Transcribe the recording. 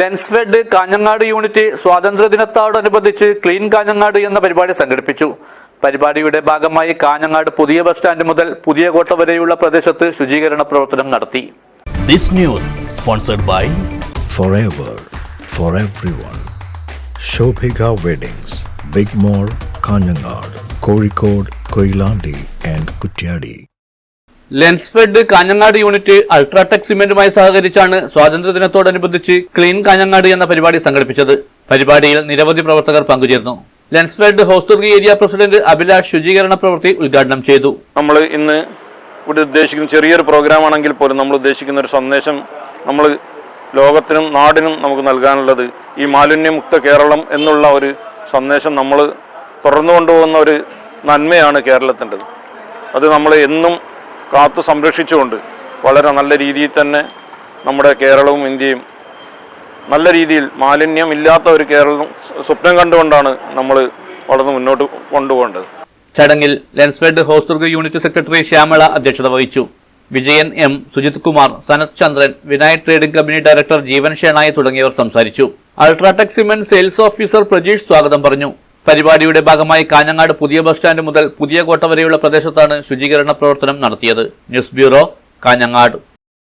Lensfed Kanhangad unit സ്വാതന്ത്ര്യദിനത്തോടനുബന്ധിച്ച് clean Kanhangad എന്ന പരിപാടി സംഘടിപ്പിച്ചു. പരിപാടിയുടെ ഭാഗമായി കാഞ്ഞങ്ങാട് പുതിയ ബസ് സ്റ്റാൻഡ് മുതൽ പുതിയ കോട്ട വരെയുള്ള പ്രദേശത്ത് ശുചീകരണ പ്രവർത്തനം നടത്തി. This news sponsored by forever for everyone. Shobhika Weddings, Big Kanhangad Kozhikode Koyilandy Koilandi and Lensfed Kanhangad unit UltraTech സിമെന്റുമായി സഹകരിച്ചാണ് സ്വാതന്ത്ര്യദിനത്തോടനുബന്ധിച്ച് ക്ലീൻ കാഞ്ഞങ്ങാട് എന്ന പരിപാടി സംഘടിപ്പിച്ചത്. പരിപാടിയിൽ നിരവധി പ്രവർത്തകർ പങ്കുചേർന്നു. ലെൻസ്ഫെഡ് ഹോസ്തുർഗി ഏരിയ പ്രസിഡന്റ് അഭിലാഷ് ശുചീകരണ പ്രവൃത്തി ഉദ്ഘാടനം ചെയ്തു. നമ്മൾ ഇന്ന് ഇവിടെ ഉദ്ദേശിക്കുന്ന ചെറിയൊരു പ്രോഗ്രാം ആണെങ്കിൽ പോലും നമ്മൾ ഉദ്ദേശിക്കുന്ന ഒരു സന്ദേശം നമ്മൾ ലോകത്തിനും നാടിനും നമുക്ക് നൽകാനുള്ളത് ഈ മാലിന്യമുക്ത കേരളം എന്നുള്ള ഒരു സന്ദേശം നമ്മൾ തുടർന്നു കൊണ്ടുപോകുന്ന ഒരു നന്മയാണ് കേരളത്തിന്റെത്. അത് നമ്മൾ എന്നും കാത്തു സംരക്ഷിച്ചുകൊണ്ട് വളരെ നല്ല രീതിയിൽ തന്നെ നമ്മുടെ കേരളവും ഇന്ത്യയും നല്ല രീതിയിൽ മാലിന്യം ഇല്ലാത്ത ഒരു കേരളം സ്വപ്നം കണ്ടുകൊണ്ടാണ് നമ്മൾ വളർന്ന് മുന്നോട്ട് കൊണ്ടുപോകേണ്ടത്. ചടങ്ങിൽ ലെൻസ്ഫെഡ് ഹോസ്ദുർഗ് യൂണിറ്റ് സെക്രട്ടറി ശ്യാമള അധ്യക്ഷത വഹിച്ചു. Vijayan M Sujith Kumar Sanath Chandran Vinayak trading company director Jeevan Shenoy തുടങ്ങിയവർ സംസാരിച്ചു. UltraTech cement sales officer Prajeesh സ്വാഗതം പറഞ്ഞു. പരിപാടിയുടെ ഭാഗമായി കാഞ്ഞങ്ങാട് പുതിയ ബസ് സ്റ്റാൻഡ് മുതൽ പുതിയ കോട്ട വരെയുള്ള പ്രദേശത്താണ് ശുചീകരണ പ്രവർത്തനം നടത്തിയത്. News bureau Kanhangad.